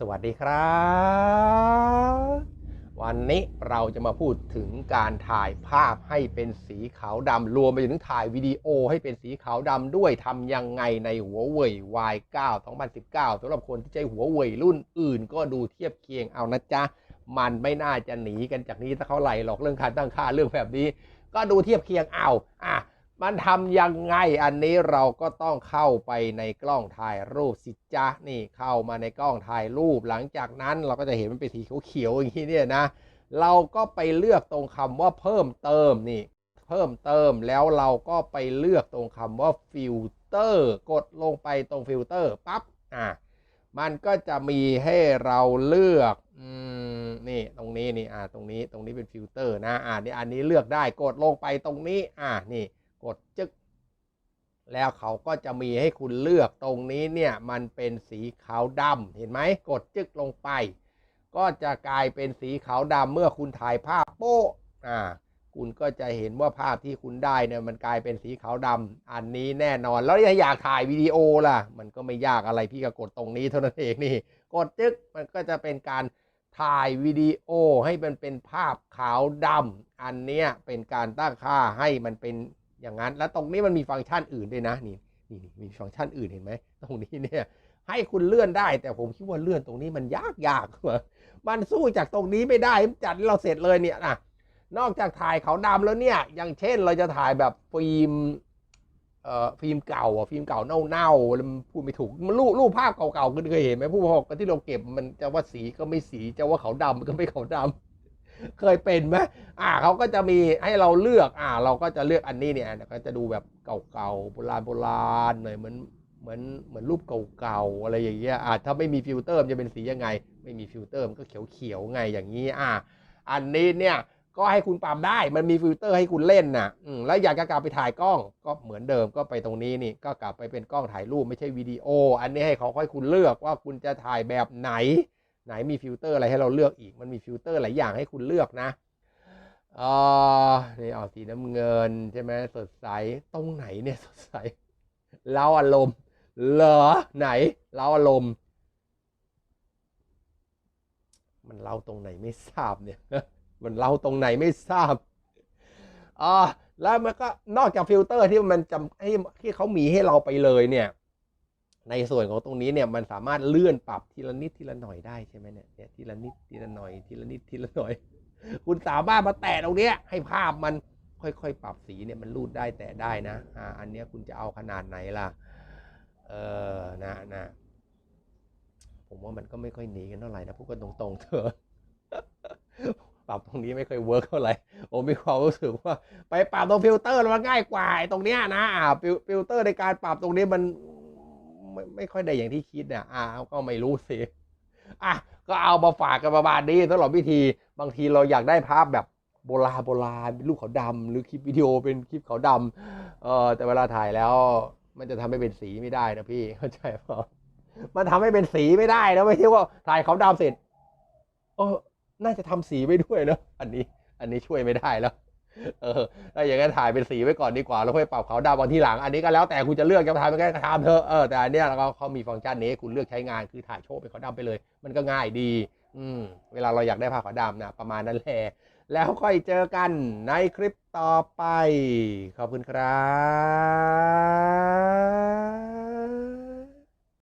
สวัสดีครับ วันนี้เราจะมาพูดถึงการถ่ายภาพให้เป็นสีขาวดำรวมไปถึงถ่ายวิดีโอให้เป็นสีขาวดำด้วยทำยังไงในหัวเว่ย Y9 2019สำหรับคนที่ใช้หัวเว่ยรุ่นอื่น ก็ดูเทียบเคียงเอานะจ๊ะ มันไม่น่าจะหนีกันจากนี้สักเท่าไหร่หรอกเรื่องการตั้งค่าเรื่องแบบนี้ ก็ดูเทียบเคียงเอาอะ มันทำยังไงอันนี้เราก็ต้องเข้าไปในกล้องถ่ายรูปสิจ๊ะนี่เข้ามาในกล้องถ่ายรูป หลังจากนั้นเราก็จะเห็นมันเป็นสีเขียวๆอย่างนี้เนี่ยนะ เราก็ไปเลือกตรงคำว่าเพิ่มเติมนี่ เพิ่มเติมแล้วเราก็ไปเลือกตรงคำว่าฟิลเตอร์กดลงไปตรงฟิลเตอร์ปั๊บอะมันก็จะมีให้เราเลือกอืมนี่ตรงนี้นี่อ่าตรงนี้ตรงนี้เป็นฟิลเตอร์นะอ่านี่อันนี้เลือกได้กดลงไปตรงนี้อ่านี่ กดจึ๊กแล้วเขาก็จะมีให้คุณเลือกตรงนี้เนี่ยมันเป็นสีขาวดำเห็นไหมกดจึ๊กลงไป ก็จะกลายเป็นสีขาวดำเมื่อคุณถ่ายภาพโป๊ะอ่าคุณก็จะเห็นว่าภาพที่คุณได้เนี่ยมันกลายเป็นสีขาวดำอันนี้แน่นอน แล้วถ้าอยากถ่ายวิดีโอล่ะ มันก็ไม่ยากอะไรพี่ก็กดตรงนี้เท่านั้นเองนี่ กดจึ๊กมันก็จะเป็นการถ่ายวิดีโอให้มันเป็นภาพขาวดำอันเนี้ยเป็นการตั้งค่าให้มันเป็น อย่างนั้น แล้วตรงนี้มันมีฟังก์ชันอื่นด้วยนะนี่นี่มีฟังก์ชันอื่นเห็นไหมตรงนี้เนี่ยให้คุณเลื่อนได้ แต่ผมคิดว่าเลื่อนตรงนี้มันยากยากมันสู้จากตรงนี้ไม่ได้จัดเราเสร็จเลยเนี่ยนะนอกจากถ่ายเขาดำแล้วเนี่ย อย่างเช่นเราจะถ่ายแบบฟิล์มเอ่อฟิล์มเก่าอะฟิล์มเก่าเน่าๆแล้วพูดไม่ถูกมันรูปรูปภาพเก่าๆคุณเคยเห็นไหมผู้บอกที่เราเก็บมันจะว่าสีก็ไม่สีจะว่าเขาดำก็ไม่เขาดำ เคยเป็นไหมอ่าเขาก็จะมีให้เราเลือก อ่า เราก็จะเลือกอันนี้เนี่ยก็จะดูแบบเก่าๆโบราณโบราณหน่อยเหมือนเหมือนเหมือนรูปเก่าๆอะไรอย่างเงี้ยอะถ้าไม่มีฟิลเตอร์มันจะเป็นสียังไง ไม่มีฟิลเตอร์มันก็เขียวๆไงอย่างนี้ อะอันนี้เนี่ยก็ให้คุณปรับได้ มันมีฟิลเตอร์ให้คุณเล่นนะอืมแล้วอยากจะกลับไปถ่ายกล้อง ก็เหมือนเดิมก็ไปตรงนี้นี่ ก็กลับไปเป็นกล้องถ่ายรูปไม่ใช่วิดีโอ อันนี้ให้เขาค่อยคุณเลือกว่าคุณจะถ่ายแบบไหน ไหนมีฟิลเตอร์อะไรให้เราเลือกอีก มันมีฟิลเตอร์หลายอย่างให้คุณเลือกนะอ่านี่เอาสีน้ำเงินใช่ไหมสดใสตรงไหนเนี่ยสดใสเราอารมณ์เหรอไหนเราอารมณ์ มันเล่าตรงไหนไม่ทราบเนี่ย มันเล่าตรงไหนไม่ทราบอ่าแล้วมันก็นอกจากฟิลเตอร์ที่มันจำให้ที่เขามีให้เราไปเลยเนี่ย ในส่วนของตรงนี้เนี่ยมันสามารถเลื่อนปรับทีละนิดทีละหน่อยได้ใช่ไหมเนี่ยเนี่ยทีละนิดทีละหน่อยทีละนิดทีละหน่อย คุณสามารถมาแตะตรงเนี้ยให้ภาพมันค่อยๆ ปรับสีเนี่ยมันรูดได้แตะได้นะอ่าอันเนี้ยคุณจะเอาขนาดไหนล่ะเออนะนะผมว่ามันก็ไม่ค่อยหนีกันเท่าไหร่นะพูดกันตรงๆเถอะปรับตรงนี้ไม่ค่อยเวิร์กเท่าไหร่ผมมีความรู้สึกว่า ไปปรับตรงฟิลเตอร์มันง่ายกว่าตรงเนี้ยนะฟิลเตอร์ในการปรับตรงนี้มัน ไม่ไม่ค่อยได้อย่างที่คิดเนี่ยอ่าก็ไม่รู้สิอะก็เอามาฝากกันประมาณนี้สำหรับวิธี บางทีเราอยากได้ภาพแบบโบราณโบราณเป็นรูปขาวดำหรือคลิปวิดีโอเป็นคลิปขาวดำเออแต่เวลาถ่ายแล้ว มันจะทำให้เป็นสีไม่ได้นะพี่เข้าใจเปล่ามันทำให้เป็นสีไม่ได้นะไม่ใช่ว่าถ่ายขาวดำเสร็จเออน่าจะทำสีไปด้วยเนอะอันนี้ อันนี้ช่วยไม่ได้แล้ว เออถ้าอย่างนั้นถ่ายเป็นสีไว้ก่อนดีกว่า แล้วค่อยปรับขาวดำวันที่หลัง อันนี้ก็แล้วแต่คุณจะเลือกจะทำยังไงก็ทำเถอะ เออ แต่อันเนี้ยแล้วก็เขามีฟังก์ชันนี้คุณเลือกใช้งาน คือถ่ายโชว์เป็นขาวดำไปเลย มันก็ง่ายดี อืม เวลาเราอยากได้ภาพขาวดำนะ ประมาณนั้นแหละ แล้วค่อยเจอกันในคลิปต่อไป ขอบคุณครับ